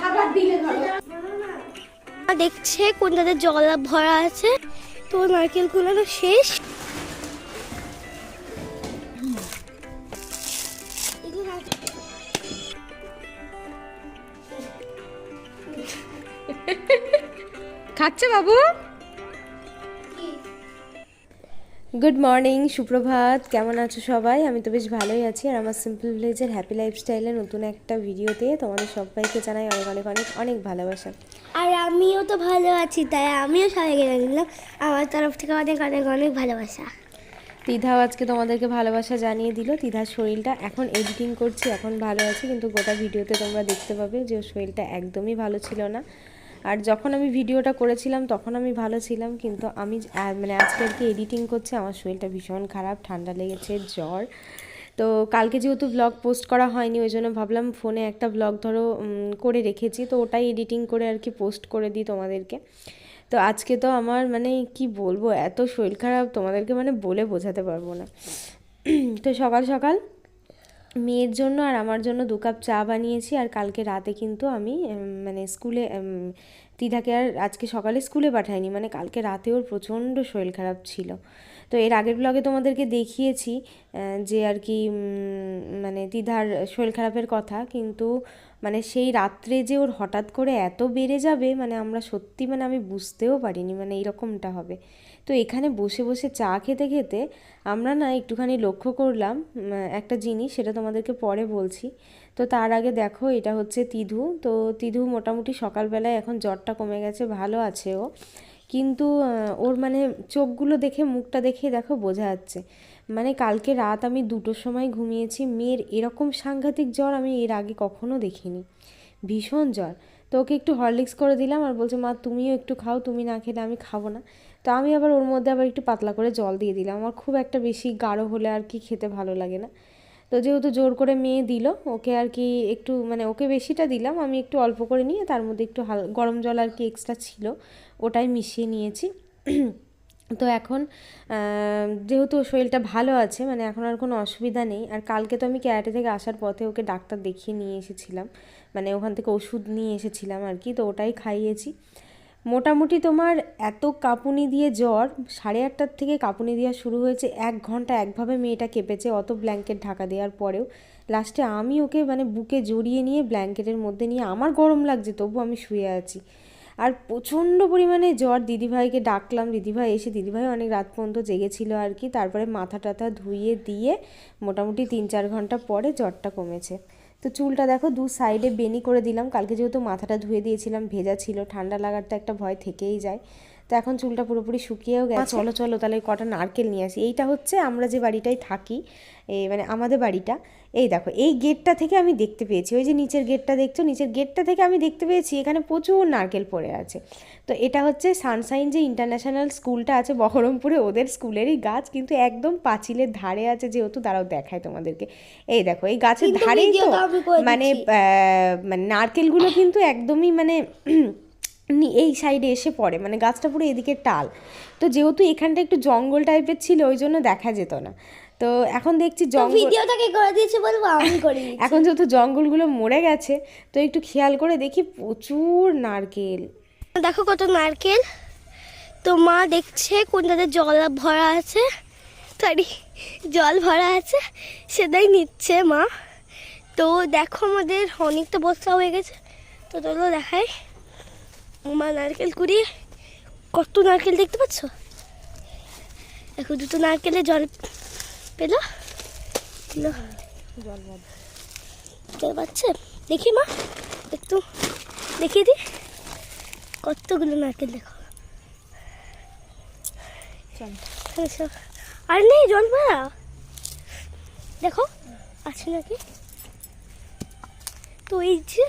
খাবার দিলে ধরো দেখছে কোনটাতে জল ভরা আছে। তো নারকেল কুলানো শেষ। খাচ্ছে বাবু? গুড মর্নিং সুপ্রভাত। কেমন আছো সবাই? আমি তো বেশ ভালোই আছি। আর আমার সিম্পল ভিলেজের হ্যাপি লাইফস্টাইলের নতুন একটা ভিডিওতে তোমাদের সবাইকে জানাই অনেক অনেক অনেক অনেক ভালোবাসা। আর আমিও তো ভালো আছি তাই আমিও সবাইকে জানিলাম আমার তরফ থেকে অনেক অনেক অনেক ভালোবাসা। তিধাও আজকে তোমাদেরকে ভালোবাসা জানিয়ে দিল। তিধার শরীরটা এখন এডিটিং করছি এখন ভালো আছে কিন্তু গোটা ভিডিওতে তোমরা দেখতে পাবে যে ওর শরীরটা একদমই ভালো ছিল না। আর যখন আমি ভিডিওটা করেছিলাম, তখন আমি ভালো ছিলাম, কিন্তু আমি মানে আজকে আর কি এডিটিং করছি, আমার শরীরটা ভীষণ খারাপ, ঠান্ডা লেগেছে, জ্বর। তো কালকে যেহেতু ব্লগ পোস্ট করা হয়নি, ওই জন্য ভাবলাম ফোনে একটা ব্লগ ধরো করে রেখেছি, তো ওটাই এডিটিং করে আর কি পোস্ট করে দিই তোমাদেরকে। তো আজকে তো আমার মানে কি বলব, এত শরীর খারাপ, তোমাদেরকে মানে বলে বোঝাতে পারব না। তো সকাল সকাল মেয়ের জন্য আর আমার জন্য দু কাপ চা বানিয়েছি আর কালকে রাতে কিন্তু আমি মানে স্কুলে তিধাকে আর আজকে সকালে স্কুলে পাঠাইনি মানে কালকে রাতে ওর প্রচণ্ড শরীর খারাপ ছিল। তো এর আগের ব্লগে তোমাদেরকে দেখিয়েছি যে আর কি মানে তিধার শরীর খারাপের কথা, কিন্তু মানে সেই রাত্রে যে ওর হঠাৎ করে এত বেড়ে যাবে মানে আমরা সত্যি মানে আমি বুঝতেও পারিনি মানে এইরকমটা হবে। তো এখানে বসে বসে চা খেতে খেতে আমরা না একটুখানি লক্ষ্য করলাম একটা জিনিস সেটা তোমাদেরকে পরে বলছি। তো তার আগে দেখো, এটা হচ্ছে তিধু। তো তিধু মোটামুটি সকালবেলায় এখন জ্বরটা কমে গেছে, ভালো আছে ও। কিন্তু ওর মানে চোখগুলো দেখে, মুখটা দেখে দেখো বোঝা যাচ্ছে। মানে কালকে রাত আমি দুটোর সময় ঘুমিয়েছি, মেয়ের এরকম সাংঘাতিক জ্বর আমি এর আগে কখনো দেখিনি। ভীষণ জ্বর। তো ওকে একটু হরলিক্স করে দিলাম আর বলছে, মা, তুমিও একটু খাও, তুমি না খেলে আমি খাব না। তো আমি আবার ওর মধ্যে আবার একটু পাতলা করে জল দিয়ে দিলাম। আমার খুব একটা বেশি গাঢ় হলে আর কি খেতে ভালো লাগে না। তো যেহেতু জোর করে মেয়ে দিল, ওকে আর কি একটু মানে ওকে বেশিটা দিলাম, আমি একটু অল্প করে নিয়ে তার মধ্যে একটু হাল, গরম জল আর কি এক্সট্রা ছিল, ওটাই মিশিয়ে নিয়েছি। তো এখন যেহেতু শরীরটা ভালো আছে মানে এখন আর কোনো অসুবিধা নেই। আর কালকে তো আমি ক্যারাটে থেকে আসার পথে ওকে ডাক্তার দেখিয়ে নিয়ে এসেছিলাম। মানে ওখান থেকে ওষুধ নিয়ে এসেছিলাম আর কি, তো ওটাই খাইয়েছি। মোটামুটি তোমার এত কাঁপুনি দিয়ে জ্বর, সাড়ে আটটার থেকে কাঁপুনি দেওয়া শুরু হয়েছে, এক ঘণ্টা একভাবে মেয়েটা কেঁপেছে, অত ব্ল্যাঙ্কেট ঢাকা দেওয়ার পরেও। লাস্টে আমি ওকে মানে বুকে জড়িয়ে নিয়ে ব্ল্যাঙ্কেটের মধ্যে নিয়ে, আমার গরম লাগছে, তবু আমি শুয়ে আছি। আর প্রচণ্ড পরিমাণে জ্বর, দিদিভাইকে ডাকলাম, দিদিভাই এসে, দিদিভাই অনেক রাত পর্যন্ত জেগেছিল আর কি, তারপরে মাথা টাথা ধুইয়ে দিয়ে মোটামুটি তিন চার ঘণ্টা পরে জ্বরটা কমেছে। তো চুলটা দেখো দু সাইডে বেনি করে দিলাম। কালকে যেহেতু মাথাটা ধুয়ে দিয়েছিলাম, ভেজা ছিল, ঠান্ডা লাগার তো একটা ভয় থেকেই যায়। তো এখন চুলটা পুরোপুরি শুকিয়েও গেছে। চলো চলো তাহলে কটা নারকেল নিয়ে আসি। এইটা হচ্ছে আমরা যে বাড়িটায় থাকি এই মানে আমাদের বাড়িটা এই দেখো এই গেটটা থেকে আমি দেখতে পেয়েছি। ওই যে নিচের গেটটা দেখছ? নিচের গেটটা থেকে আমি দেখতে পেয়েছি এখানে প্রচুর নারকেল পড়ে আছে। তো এটা হচ্ছে সানসাইন যে ইন্টারন্যাশনাল স্কুলটা আছে বহরমপুরে ওদের স্কুলেরই গাছ কিন্তু একদম পাঁচিলের ধারে আছে যেহেতু তারাও দেখায় তোমাদেরকে। এই দেখো এই গাছের ধারেই তো মানে মানে নারকেলগুলো কিন্তু একদমই মানে এই সাইডে এসে পড়ে মানে গাছটা পুরো এদিকে টাল। তো যেহেতু এখানটা একটু জঙ্গল টাইপের ছিল ওই জন্য দেখা যেত না। তো এখন দেখছি জঙ্গল ভিডিওটাকে করে দিয়েছে বলব আমি করে এখন যেহেতু জঙ্গলগুলো মরে গেছে তো একটু খেয়াল করে দেখি প্রচুর নারকেল। দেখো কত নারকেল। তো মা দেখছে কোনটাতে জল ভরা আছে। সরি জল ভরা আছে সেটাই নিচ্ছে মা। তো দেখো আমাদের অনেকটা বস্তা হয়ে গেছে। তো চলো দেখাই। মা নারকেল কুড়িয়ে কত নারকেল দেখতে পাচ্ছ? দেখো দুটো নারকেলে জল পেল। পেল জল পাচ্ছে? দেখি মা একটু দেখিয়ে দি। কতগুলো নারকেল দেখো। আর নেই জল ভরা? দেখো আছে নাকি? তো এই যে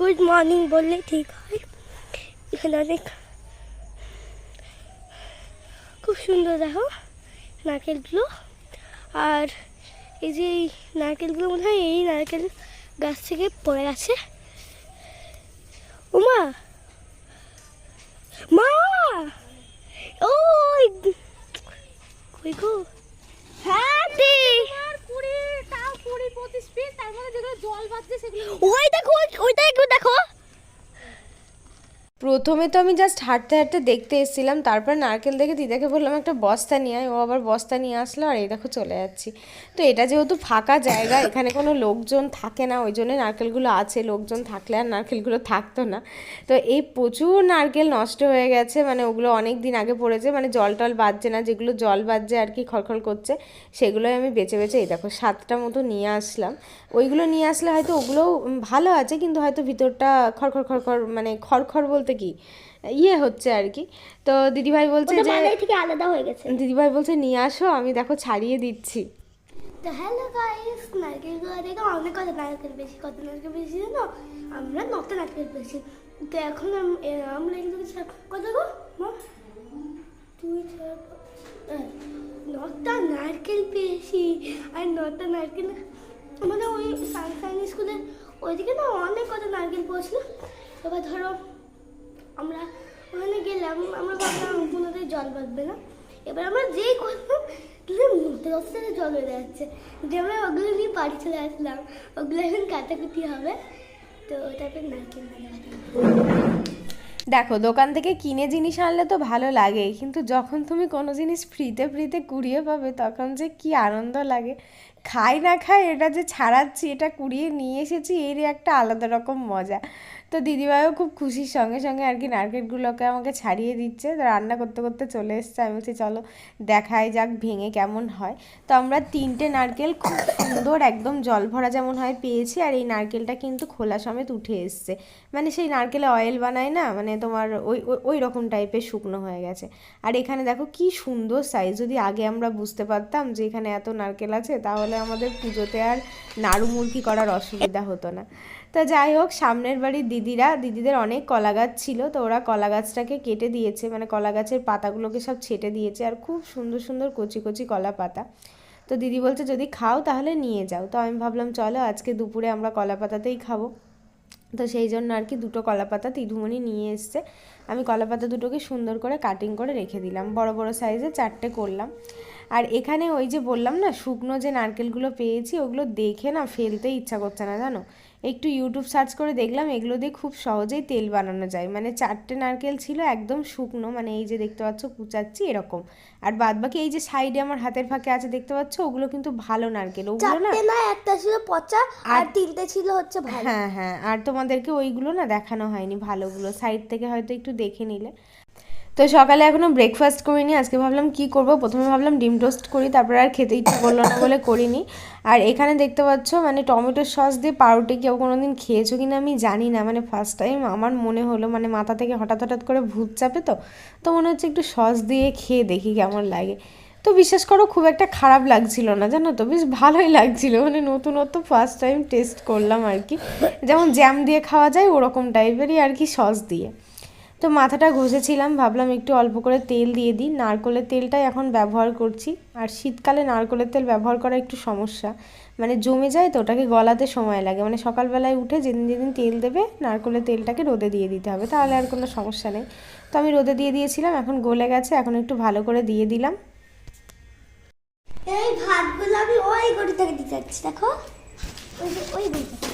গুড মর্নিং বললে ঠিক হয়। এখানে অনেক খুব সুন্দর দেখো নারকেলগুলো। আর এই যে এই নারকেলগুলো মনে হয় এই নারকেল গাছ থেকে পড়ে গেছে ওমা মা! ওই! কই গো? হ্যাঁ আর কুড়ি তাও কুড়ি পঁচিশ পিস তার মধ্যে যেগুলো জল বাজছে সেগুলো ওই দেখো ওই- ওইটা একটু দেখো প্রথমে তো আমি জাস্ট হাঁটতে হাঁটতে দেখতে এসেছিলাম, তারপর নারকেল দেখে দিদাকে বললাম, একটা বস্তা নিয়ে আয়। ও আবার বস্তা নিয়ে আসলো, আর এই দেখো চলে যাচ্ছি। তো এটা যেহেতু ফাঁকা জায়গা, এখানে কোনো লোকজন থাকে না, ওই জন্য নারকেলগুলো আছে, লোকজন থাকলে আর নারকেলগুলো থাকতো না। তো এই প্রচুর নারকেল নষ্ট হয়ে গেছে মানে ওগুলো অনেক দিন আগে পড়েছে মানে জল টল বাজছে না, যেগুলো জল বাজছে আর কি খড়খড় করছে, সেগুলোই আমি বেছে বেছে এই দেখো সাতটা মতো নিয়ে আসলাম। ওইগুলো নিয়ে আসলে হয়তো ওগুলোও ভালো আছে, কিন্তু হয়তো ভিতরটা খড়খড় খড়খড় মানে খড়খড় বলতে কি? ইয়ে হচ্ছে আর কি। তো দিদিভাই বলছে যে থেকে আলাদা হয়ে গেছে। দিদিভাই বলছে নিয়ে আসো আমি দেখো ছাড়িয়ে দিচ্ছি। তো হ্যালো গাইস নারকেলগুলো দেখো অনেক কত নারকেল বেশি কত নারকেল বেশি জানো? আমরা নটা নারকেল বেশি। তো এখন আম- আমরা এগুলো কত গো? হ্যাঁ, নটা নারকেল পেয়েছি। আর নটা নারকেল আমাদের ওই সানসাইন স্কুলের ওইদিকে না অনেক কত নারকেল পড়ছিল। এবার ধরো আমরা ওখানে গেলাম, আমরা ভাবলাম কোনোটাই জল বাঁধবে না। এবার আমরা যেই করলাম অবস্থাতে জল হয়ে যাচ্ছে। যে আমরা ওগুলো নিয়ে বাড়ি চলে আসলাম, ওগুলো এখন কাটাকুটি হবে। তো তারপর নারকেল দেখো, দোকান থেকে কিনে জিনিস আনলে তো ভালো লাগে, কিন্তু যখন তুমি কোনো জিনিস ফ্রিতে ফ্রিতে কুড়িয়ে পাবে, তখন যে কি আনন্দ লাগে। খাই না খাই, এটা যে ছাড়াচ্ছি, এটা কুড়িয়ে নিয়ে এসেছি, এরই একটা আলাদা রকম মজা। তো দিদিভাইও খুব খুশির সঙ্গে সঙ্গে আর কি নারকেলগুলোকে আমাকে ছাড়িয়ে দিচ্ছে। তো রান্না করতে করতে চলে এসছে। আমি বলছি, চলো দেখাই যাক ভেঙে কেমন হয়। তো আমরা তিনটে নারকেল খুব সুন্দর একদম জল ভরা যেমন হয় পেয়েছি। আর এই নারকেলটা কিন্তু খোলা সমেত উঠে এসছে। মানে সেই নারকেলে অয়েল বানায় না? মানে তোমার ওই, ওই- রকম টাইপের শুকনো হয়ে গেছে। আর এখানে দেখো কি সুন্দর সাইজ যদি আগে আমরা বুঝতে পারতাম যে এখানে এত নারকেল আছে, তাহলে আমাদের পুজোতে আর নাড়ু মুরকি করার অসুবিধা হতো না। তো যাই হোক, সামনের বাড়ির দিদিরা, দিদিদের অনেক কলা গাছ ছিল, তো ওরা কলা গাছটাকে কেটে দিয়েছে মানে কলা গাছের পাতাগুলোকে সব ছেটে দিয়েছে, আর খুব সুন্দর সুন্দর কচি কচি কলা পাতা তো দিদি বলছে, যদি খাও তাহলে নিয়ে যাও। তো আমি ভাবলাম, চলো, আজকে দুপুরে আমরা কলা পাতাতেই খাব। তো সেই জন্য আর কি দুটো কলা পাতা তিধুমণি নিয়ে এসছে। আমি কলাপাতা দুটোকে সুন্দর করে কাটিং করে রেখে দিলাম। বড় বড় সাইজে চারটে করলাম। আর এখানে ওই যে বললাম না শুকনো যে নারকেলগুলো পেয়েছি ওগুলো দেখে না ফেলতে ইচ্ছা করছে না জানো? একটু ইউটিউব সার্চ করে দেখলাম এগুলো দিয়ে খুব সহজেই তেল বানানো যায়। মানে চারটে নারকেল ছিল একদম শুকনো মানে এই যে দেখতে পাচ্ছ কুচাচ্ছি এরকম। আর বাদ বাকি এই যে সাইডে আমার হাতের ফাঁকে আছে দেখতে পাচ্ছ ওগুলো কিন্তু ভালো নারকেল। ওগুলো না একটা ছিল পচা আর তিনটে ছিল হচ্ছে হ্যাঁ হ্যাঁ আর তোমাদেরকে ওইগুলো না দেখানো হয়নি ভালোগুলো। সাইড থেকে হয়তো একটু দেখে নিলে। তো সকালে এখনও ব্রেকফাস্ট করিনি, আজকে ভাবলাম কি করব? প্রথমে ভাবলাম ডিম টোস্ট করি, তারপরে আর খেতে ইচ্ছা করল না বলে করিনি। আর এখানে দেখতে পাচ্ছ মানে টমেটো সস দিয়ে পাউরুটি কেউ কোনো দিন খেয়েছো কিনা আমি জানি না। মানে ফার্স্ট টাইম আমার মনে হলো মানে মাথা থেকে হঠাৎ হঠাৎ করে ভূত চাপে তো। তো মনে হচ্ছে একটু সস দিয়ে খেয়ে দেখি কেমন লাগে। তো বিশ্বাস করো, খুব একটা খারাপ লাগছিল না, জানো তো? বেশ ভালোই লাগছিল মানে নতুনত্ব ফার্স্ট টাইম টেস্ট করলাম আর কি। যেমন জ্যাম দিয়ে খাওয়া যায়, ওরকম টাইপেরই আর কি সস দিয়ে। তো মাথাটা ঘষেছিলাম, ভাবলাম একটু অল্প করে তেল দিয়ে দিই। নারকলের তেলটাই এখন ব্যবহার করছি। আর শীতকালে নারকলের তেল ব্যবহার করা একটু সমস্যা। মানে জমে যায় তো, ওটাকে গলাতে সময় লাগে। মানে সকালবেলায় উঠে যেদিন যেদিন তেল দেবে, নারকলের তেলটাকে রোদে দিয়ে দিতে হবে। তাহলে আর কোনো সমস্যা নেই। তো আমি রোদে দিয়ে দিয়েছিলাম, এখন গলে গেছে। এখন একটু ভালো করে দিয়ে দিলাম। এই ভাতগুলো আমি ওই গড়ি থেকে দিতে যাচ্ছি, দেখো। ওই ওই গড়ি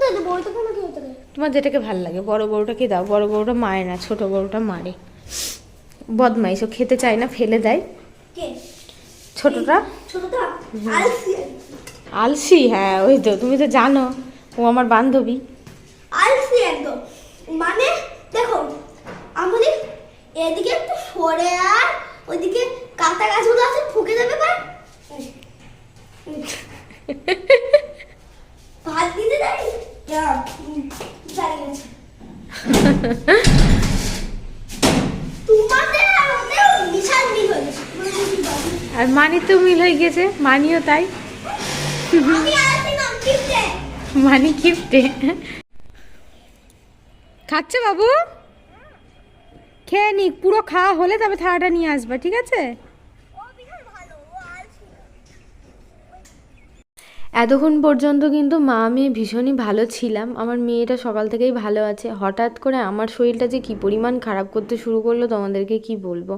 কোনটা দেবো ওইটা কোনো কি ওইটা তোমার যেটাকে ভালো লাগে বড় গরুটাকে দাও বড় গরুটা মারে না ছোট গরুটা মারে। বদমাইশ ও খেতে চায় না ফেলে দেয়। ছোটটা? আলসি। আলসি হ্যাঁ ওই তো তুমি তো জানো ও আমার বান্ধবী। আলসি একদম। মানে দেখো আমাদের এদিকে একটু সরে আর ওইদিকে কাঁটা গাছগুলো আছে ফুকে দেবে ভাত দিতে আর মানি তো মিল হয়ে গেছে মানিও তাই। মানি কিপটে খাচ্ছে বাবু? খেয়ে নিক পুরো খাওয়া হলে তবে থালাটা নিয়ে আসবা ঠিক আছে ও বিশাল ভালো ও আলসি এতক্ষণ পর্যন্ত কিন্তু মা, আমি ভীষণই ভালো ছিলাম। আমার মেয়েটা সকাল থেকেই ভালো আছে। হঠাৎ করে আমার শরীরটা যে কী পরিমাণ খারাপ করতে শুরু করল, তোমাদেরকে কি বলব?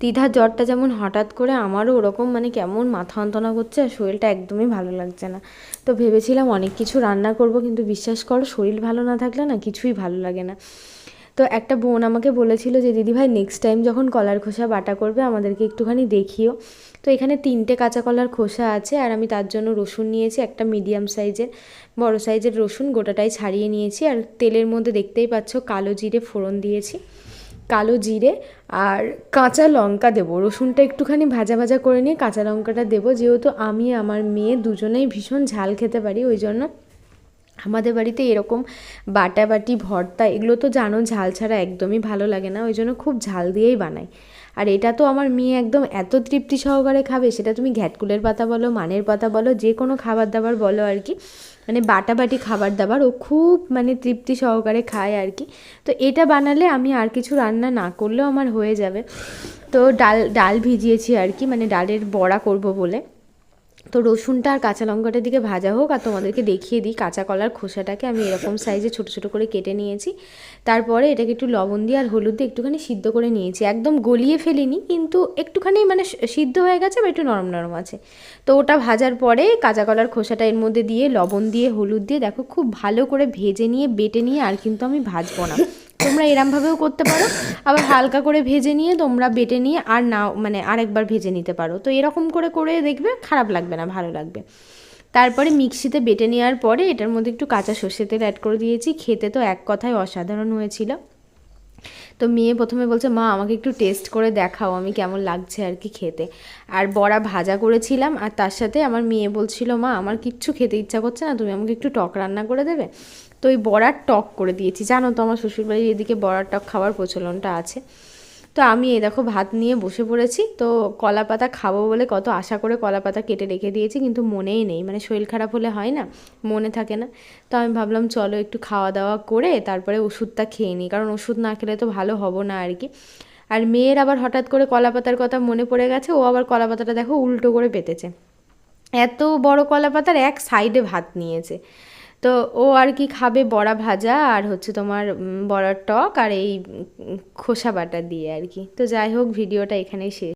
তিধার জ্বরটা যেমন হঠাৎ করে আমারও ওরকম মানে কেমন মাথা যন্ত্রণা করছে আর শরীরটা একদমই ভালো লাগছে না। তো ভেবেছিলাম অনেক কিছু রান্না করব, কিন্তু বিশ্বাস করো, শরীর ভালো না থাকলে না কিছুই ভালো লাগে না। তো একটা বোন আমাকে বলেছিল যে, দিদি ভাই নেক্সট টাইম যখন কলার খোসা বাটা করবে, আমাদেরকে একটুখানি দেখিও। তো এখানে তিনটে কাঁচা কলার খোসা আছে, আর আমি তার জন্য রসুন নিয়েছি, একটা মিডিয়াম সাইজের বড় সাইজের রসুন, গোটাটাই ছাড়িয়ে নিয়েছি, আর তেলের মধ্যে দেখতেই পাচ্ছ কালো জিরে ফোড়ন দিয়েছি। কালো জিরে আর কাঁচা লঙ্কা দেবো, রসুনটা একটুখানি ভাজা ভাজা করে নিয়ে কাঁচা লঙ্কাটা দেবো, যেহেতু আমি আমার মেয়ে দুজনেই ভীষণ ঝাল খেতে পারি, ওই জন্য আমাদের বাড়িতে এরকম বাটাবাটি ভর্তা, এগুলো তো জানো, ঝাল ছাড়া একদমই ভালো লাগে না, ওই জন্য খুব ঝাল দিয়েই বানাই। আর এটা তো আমার মেয়ে একদম এত তৃপ্তি সহকারে খাবে, সেটা তুমি ঘ্যাটকুলের পাতা বলো, মানের পাতা বলো, যে কোনো খাবার দাবার বলো আর কি। মানে বাটাবাটি খাবার দাবার, ও খুব মানে তৃপ্তি সহকারে খায় আর কি। তো এটা বানালে আমি আর কিছু রান্না না করলেও আমার হয়ে যাবে। তো ডাল ডাল ভিজিয়েছি আর কি মানে ডালের বড়া করব বলে। তো রসুনটা আর কাঁচা লঙ্কাটার দিকে ভাজা হোক আর তোমাদেরকে দেখিয়ে দিই। কাঁচা কলার খোসাটাকে আমি এরকম সাইজে ছোট ছোট করে কেটে নিয়েছি। তারপরে এটাকে একটু লবণ দিয়ে আর হলুদ দিয়ে একটুখানি সিদ্ধ করে নিয়েছি। একদম গলিয়ে ফেলিনি, কিন্তু একটুখানি মানে সিদ্ধ হয়ে গেছে বা একটু নরম নরম আছে। তো ওটা ভাজার পরে কাঁচা কলার খোসাটা এর মধ্যে দিয়ে লবণ দিয়ে হলুদ দিয়ে দেখো খুব ভালো করে ভেজে নিয়ে, বেটে নিয়ে আর কিন্তু আমি ভাজবো না। তোমরা এরমভাবেও করতে পারো। আবার হালকা করে ভেজে নিয়ে তোমরা বেটে নিয়ে আর না মানে আরেকবার ভেজে নিতে পারো। তো এরকম করে করে দেখবে খারাপ লাগবে না, ভালো লাগবে। তারপরে মিক্সিতে বেটে নেওয়ার পরে এটার মধ্যে একটু কাঁচা সর্ষে তেল অ্যাড করে দিয়েছি। খেতে তো এক কথায় অসাধারণ হয়েছিল। তো মেয়ে প্রথমে বলছে, মা, আমাকে একটু টেস্ট করে দেখাও, আমি কেমন লাগছে আর কি খেতে। আর বড়া ভাজা করেছিলাম, আর তার সাথে আমার মেয়ে বলছিল, মা, আমার কিচ্ছু খেতে ইচ্ছা করছে না, তুমি আমাকে একটু টক রান্না করে দেবে? তো ওই বড়ার টক করে দিয়েছি। জানো তো, আমার শ্বশুরবাড়ির এদিকে বড়ার টক খাওয়ার প্রচলনটা আছে। তো আমি এই দেখো ভাত নিয়ে বসে পড়েছি। তো কলা পাতা খাব বলে কত আশা করে কলা পাতা কেটে রেখে দিয়েছি, কিন্তু মনেই নেই। মানে শরীর খারাপ হলে হয় না, মনে থাকে না। তো আমি ভাবলাম, চলো একটু খাওয়া দাওয়া করে তারপরে ওষুধটা খেয়ে নিই, কারণ ওষুধ না খেলে তো ভালো হব না আর কি। আর মেয়ের আবার হঠাৎ করে কলা পাতার কথা মনে পড়ে গেছে, ও আবার কলা পাতাটা দেখো উল্টো করে পেতেছে। এত বড় কলা পাতার এক সাইডে ভাত নিয়েছে। তো ও আর কি খাবে বড়া ভাজা আর হচ্ছে তোমার বড়ার টক আর এই খোসা বাটা দিয়ে আর কি। তো যাই হোক, ভিডিওটা এখানেই শেষ।